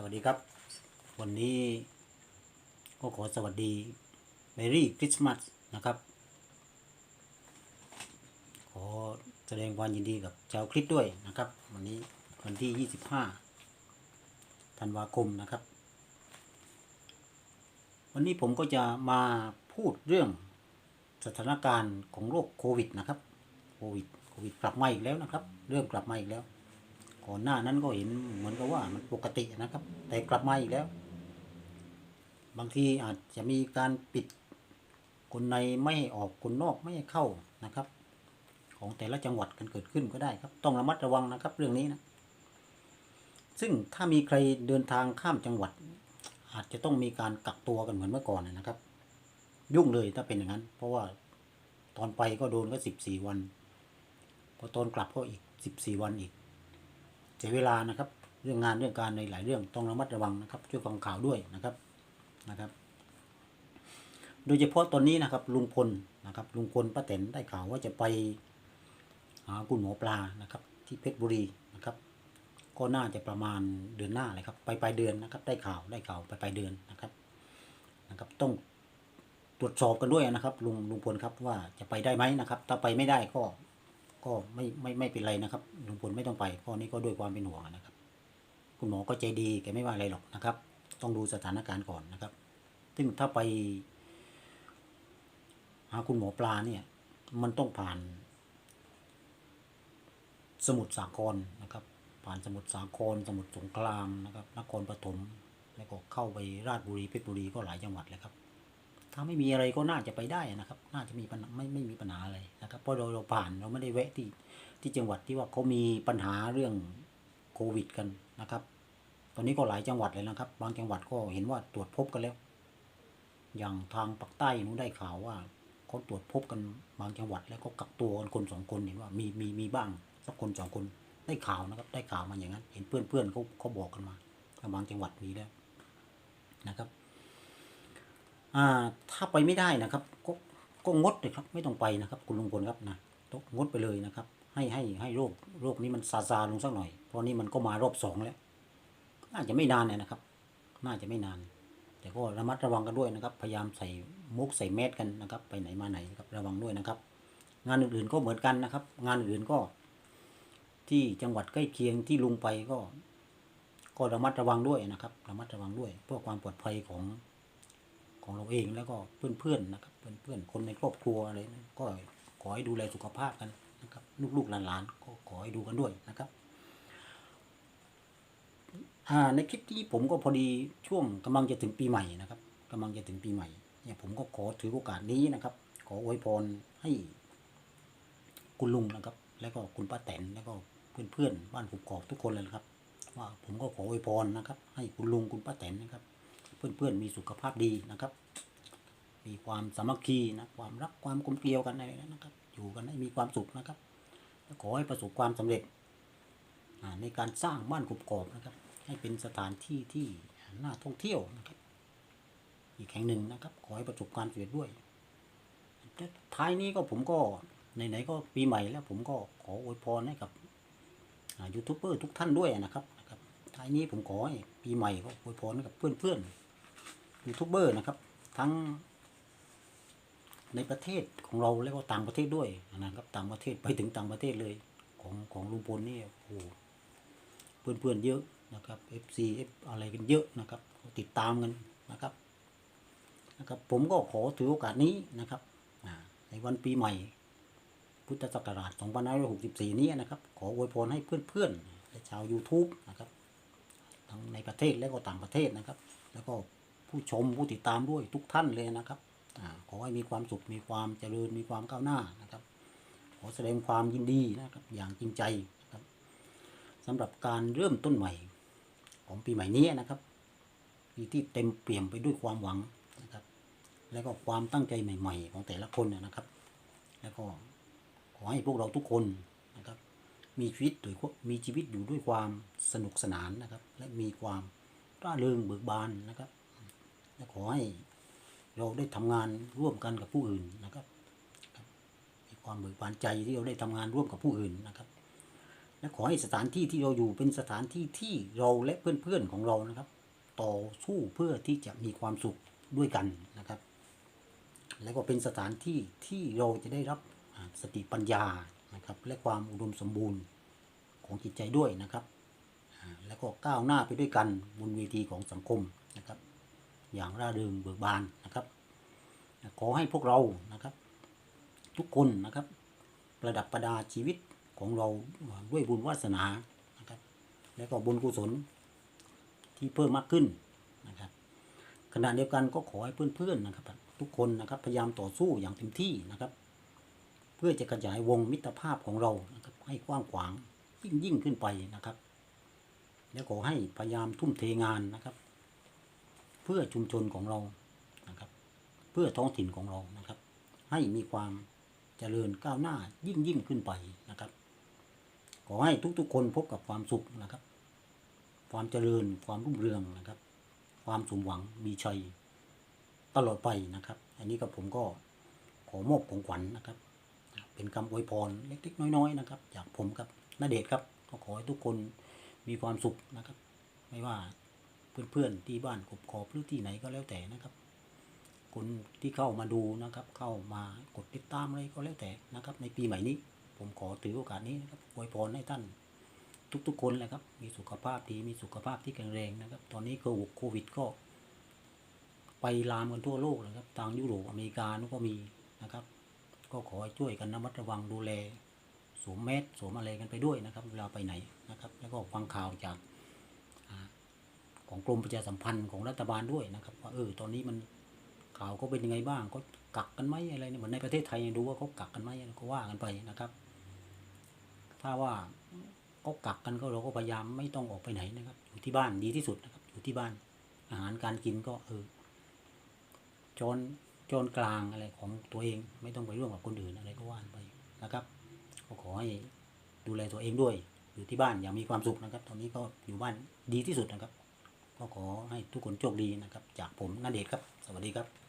สวัสดีครับ วันนี้ก็ขอสวัสดี Merry Christmas นะครับ ขอแสดงความยินดีกับชาวคริสต์ด้วยนะครับ วันนี้วันที่ 25 ธันวาคมนะครับ วันนี้ผมก็จะมาพูดเรื่องสถานการณ์ของโรคโควิดนะครับโควิดโควิดกลับมาอีกแล้วนะครับ เรื่องกลับมาอีกแล้ว ก่อนหน้านั้นก็เห็นเหมือนกับว่ามันปกตินะครับ แต่กลับมาอีกแล้ว บางทีอาจจะมีการปิดคนในไม่ออกคนนอกไม่เข้านะครับ ของแต่ละจังหวัดกันเกิดขึ้นก็ได้ครับ ต้องระมัดระวังนะครับ เรื่องนี้นะซึ่งถ้ามีใครเดินทางข้ามจังหวัด อาจจะต้องมีการกักตัวกันเหมือนเมื่อก่อนนะครับ ยุ่งเลยถ้าเป็นอย่างนั้น เพราะว่าตอนไปก็โดนก็สิบสี่วันพอตอนกลับก็อีกสิบสี่วันอีก เสียเวลานะครับ เรื่องงานเรื่องการในหลายเรื่องต้องระมัดระวังนะครับ ช่วยฟังข่าวด้วยนะครับนะครับ โดยเฉพาะตอนนี้นะครับลุงพลนะครับลุงพลป้าแตนได้ข่าวว่าจะไปหาคุณหมอปลานะครับ ที่เพชรบุรีนะครับ ก็น่าจะประมาณเดือนหน้าเลยครับไปปลายเดือนนะครับ ได้ข่าวได้ข่าวไปปลายเดือนนะครับนะครับต้องตรวจสอบกันด้วยนะครับลุงลุงพลครับว่าจะไปได้ไหมนะครับ ถ้าไปไม่ได้ก็ ก็ไม่ไม่ไม่เป็นไรนะครับลุงพลไม่ต้องไปข้อนี้ก็ด้วยความเป็นห่วงนะครับ คุณหมอก็ใจดีแกไม่ว่าอะไรหรอกนะครับ ต้องดูสถานการณ์ก่อนนะครับ ซึ่งถ้าไป หาคุณหมอปลาเนี่ย มันต้องผ่าน สมุทรสาครนะครับ ผ่านสมุทรสาคร สมุทรสงครามนะครับนครปฐมแล้วก็เข้าไปราชบุรีเพชรบุรีก็หลายจังหวัดเลยครับ ถ้าไม่มีอะไรก็น่าจะไปได้นะครับ น่าจะมีปัญหาไม่ไม่มีปัญหาอะไร นะครับเพราะเราเราผ่านเราไม่ได้แวะที่ที่จังหวัดที่ว่าเขามีปัญหาเรื่องโควิดกันนะครับ ตอนนี้ก็หลายจังหวัดเลยนะครับ บางจังหวัดก็เห็นว่าตรวจพบกันแล้ว อย่างทางปากใต้นู้ได้ข่าวว่าเขาตรวจพบกันบางจังหวัดแล้วก็กักตัวกันคนสองคนเห็นว่ามีมีมีบ้างสักคนสองคนได้ข่าวนะครับ ได้ข่าวมาอย่างนั้น เห็นเพื่อนเพื่อนเขาเขาบอกกันมาว่าบางจังหวัดมีแล้วนะครับ อ่าถ้าไปไม่ได้นะครับก็ ก็งดเลยครับ ไม่ต้องไปนะครับ คุณลุงพลครับนะต้องงดไปเลยนะครับ ให้ให้ให้โรคโรคนี้มันซาซาลงสักหน่อย เพราะนี่มันก็มารอบสองแล้ว น่าจะไม่นานเนี่ยนะครับ น่าจะไม่นาน แต่ก็ระมัดระวังกันด้วยนะครับ พยายามใส่มุกใส่แมสกันนะครับ ไปไหนมาไหนครับระวังด้วยนะครับ งานอื่นๆก็เหมือนกันนะครับ งานอื่นก็ ที่จังหวัดใกล้เคียงที่ลุงไปก็ ก็ระมัดระวังด้วยนะครับ ระมัดระวังด้วย เพื่อความปลอดภัยของ ของเราเองแล้วก็เพื่อนๆนะครับ เพื่อนๆคนในครอบครัวอะไรนะก็ขอให้ดูแลสุขภาพกันนะครับ ลูกๆหลานๆก็ขอให้ดูกันด้วยนะครับในคลิปนี้ผมก็พอดีช่วงกำลังจะถึงปีใหม่นะครับกำลังจะถึงปีใหม่เนี่ยผมก็ขอถือโอกาสนี้นะครับ ขออวยพรให้คุณลุงนะครับ แล้วก็คุณป้าแตนแล้วก็เพื่อนๆบ้านผมกอกทุกคนเลยนะครับ ว่าผมก็ขออวยพรนะครับ ให้คุณลุงคุณป้าแตนนะครับ เพื่อนๆมีสุขภาพดีนะครับ มีความสามัคคีนะความรักความกลมเกลียวกันอะไรนะครับ อยู่กันให้มีความสุขนะครับ ขอให้ประสบความสำเร็จในการสร้างบ้านกบกอบนะครับ ให้เป็นสถานที่ที่น่าท่องเที่ยวนะครับ อีกแห่งหนึ่งนะครับ ขอให้ประสบความสำเร็จด้วยท้ายนี้ก็ผมก็ไหนๆก็ปีใหม่แล้วผมก็ขออวยพรให้กับยูทูบเบอร์ทุกท่านด้วยนะครับนะครับท้ายนี้ผมขอให้ปีใหม่ก็อวยพรให้กับเพื่อนๆ ยูทูบเบอร์นะครับ ทั้งในประเทศของเราแล้วก็ต่างประเทศด้วยนะครับ ต่างประเทศไปถึงต่างประเทศเลยของของลุงพลนี่โอ้โหเพื่อนๆเยอะนะครับ FC F อะไรกันเยอะนะครับติดตามกันนะครับนะครับผมก็ขอถือโอกาสนี้นะครับในวันปีใหม่ พุทธศักราช 2564 นี้นะครับ ขออวยพรให้เพื่อนๆและชาว YouTube นะครับ ทั้งในประเทศและก็ต่างประเทศนะครับ แล้วก็ ผู้ชมผู้ติดตามด้วยทุกท่านเลยนะครับอขอให้มีความสุขมีความเจริญมีความก้าวหน้านะครับ ขอแสดงความยินดีนะครับอย่างจริงใจนะครับสำหรับการเริ่มต้นใหม่ของปีใหม่นี้นะครับปีที่เต็มเปี่ยมไปด้วยความหวังนะครับ แล้วก็ความตั้งใจใหม่ ๆ ของแต่ละคนนะครับ แล้วก็ขอให้พวกเราทุกคนนะครับ มีชีวิตโดยมีชีวิตอยู่ด้วยความสนุกสนานนะครับ และมีความร่าเริงเบิกบานนะครับ และขอให้เราได้ทำงานร่วมกันกับผู้อื่นนะครับ มีความเบิกบานใจที่เราได้ทำงานร่วมกับผู้อื่นนะครับ และขอให้สถานที่ที่เราอยู่เป็นสถานที่ที่เราและเพื่อนๆของเรานะครับ ต่อสู้เพื่อที่จะมีความสุขด้วยกันนะครับ และก็เป็นสถานที่ที่เราจะได้รับสติปัญญานะครับ และความอุดมสมบูรณ์ของจิตใจด้วยนะครับ แล้วก็ก้าวหน้าไปด้วยกันบนเวทีของสังคม อย่างร่าเริงเบิกบานนะครับ ขอให้พวกเรานะครับ ทุกคนนะครับ ประดับประดาชีวิตของเราด้วยบุญวาสนานะครับ และก็บุญกุศลที่เพิ่มมากขึ้นนะครับขณะเดียวกันก็ขอให้เพื่อนๆนะครับ ทุกคนนะครับพยายามต่อสู้อย่างเต็มที่นะครับ เพื่อจะขยายวงมิตรภาพของเรานะครับ ให้กว้างขวางยิ่งยิ่งขึ้นไปนะครับ แล้วขอให้พยายามทุ่มเทงานนะครับ พื่อชุมชนของเรานะครับ เพื่อท้องถิ่นของเรานะครับ ให้มีความเจริญก้าวหน้ายิ่งยิ่งขึ้นไปนะครับ ขอให้ทุกๆ คนพบกับความสุขนะครับ ความเจริญความรุ่งเรืองนะครับ ความสมหวังมีชัยตลอดไปนะครับ อันนี้กับผมก็ขอมอบของขวัญนะครับ เป็นคำอวยพรเล็กๆ น้อยๆนะครับจากผมกับนาเดชครับก็ขอให้ทุกคนมีความสุขนะครับ ไม่ว่า เพื่อนๆที่บ้านกบขอบหรือที่ไหนก็แล้วแต่นะครับ คนที่เข้ามาดูนะครับ เข้ามากดติดตามอะไรก็แล้วแต่นะครับ ในปีใหม่นี้ ผมขอถือโอกาสนี้นะครับอวยพรให้ท่าน ทุกๆ คนเลยครับ มีสุขภาพดีมีสุขภาพที่แข็งแรงนะครับ ตอนนี้โควิดก็ ไปลามกันทั่วโลกเลยครับทางยุโรปอเมริกานั่นก็มีนะครับ ก็ขอช่วยกันระมัดระวังดูแลสวมแมสสวมอะไรกันไปด้วยนะครับ เวลาไปไหนนะครับ แล้วก็ฟังข่าวจาก ของกรมประชาสัมพันธ์ของรัฐบาลด้วยนะครับว่าเออตอนนี้มันข่าวก็เป็นยังไงบ้างก็กักกันไหมอะไรเนี่ยเหมือนในประเทศไทยดูว่าเขากักกันไหมก็ว่ากันไปนะครับ ถ้าว่าเขากักกันก็เราก็พยายามไม่ต้องออกไปไหนนะครับ อยู่ที่บ้านดีที่สุดนะครับ อยู่ที่บ้านอาหารการกินก็เออจนจนกลางอะไรของตัวเองไม่ต้องไปร่วมกับคนอื่นอะไรก็ว่านไปนะครับก็ขอให้ดูแลตัวเองด้วย อยู่ที่บ้านอย่างมีความสุขนะครับ ตอนนี้ก็อยู่บ้านดีที่สุดนะครับ ก็ขอให้ทุกคนโชคดีนะครับ จากผมนาเดชครับ สวัสดีครับ